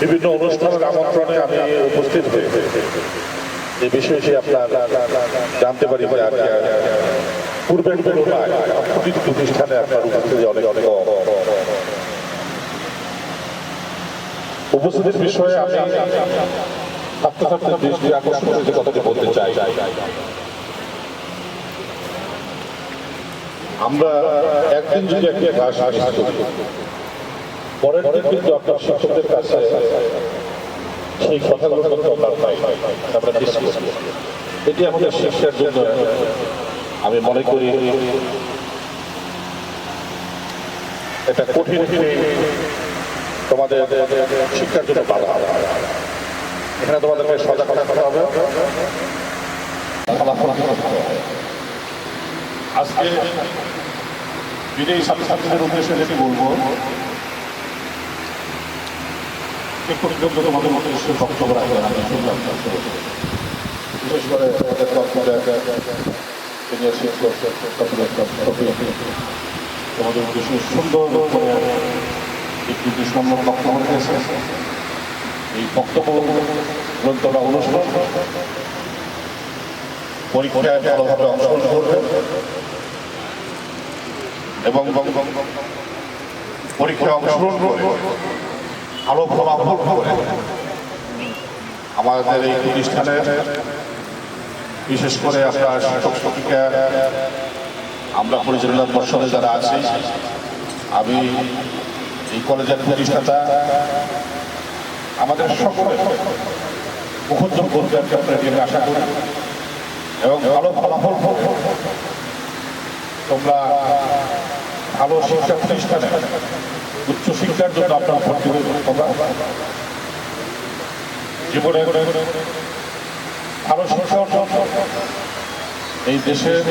বিভিন্ন অনুষ্ঠানের আমন্ত্রণে আমি উপস্থিত হয়ে এই বিষয়টি আপনার জানতে পারি পূর্বের প্রতিষ্ঠানে আপনার উপস্থিতি অনেক অনেক উপস্থিতির বিষয়ে আমি ছাত্রছাত্রীর দৃষ্টি আকর্ষণের যে কথাটি বলতে চাই। আমরা একদিন যদি একটা করি পরের দিন কিন্তু আপনার শিক্ষকদের কাছে সেই কথাগুলো কিন্তু আমরা পাই আমরা মিস করি এটি আমাদের শিক্ষার জন্য। আমি মনে করি এটা কঠিন। তোমাদের শিক্ষার জন্য বাধা। এখানে তোমাদেরকে সজাগ থাকতে হবে। আজকে বিদেশি ছাত্রছাত্রীদের উদ্দেশ্যে যেটি বলব একটু পর্যন্ত তোমাদের উদ্দেশ্যে বক্তব্য রাখবেন আমি শুনলাম বিশেষ করে সিনিয়র শিক্ষক তোমাদের উদ্দেশ্যে সুন্দর করে একটি বিশ বক্তব্য রেখেছে এই বক্তব্য গ্রন্থটা অনুষ্ঠান পরীক্ষায় ভালোভাবে অংশগ্রহণ করবে এবং পরীক্ষায় অংশগ্রহণ করে আরও ফলাফল করে। আমাদের এই প্রতিষ্ঠানের বিশেষ করে আপনার শিক্ষক আমরা পরিচালনা পর্ষদে যারা আছি, আমি এই কলেজের প্রতিষ্ঠাতা, আমাদের সকলে মুখোজ্জল করবে আমি আশা করি। এবং ভালো ফলাফল তোমরা ভালো শিক্ষা প্রতিষ্ঠানে উচ্চ শিক্ষার জন্য আপনার ভর্তি জীবনে ভালো শিক্ষা এই দেশের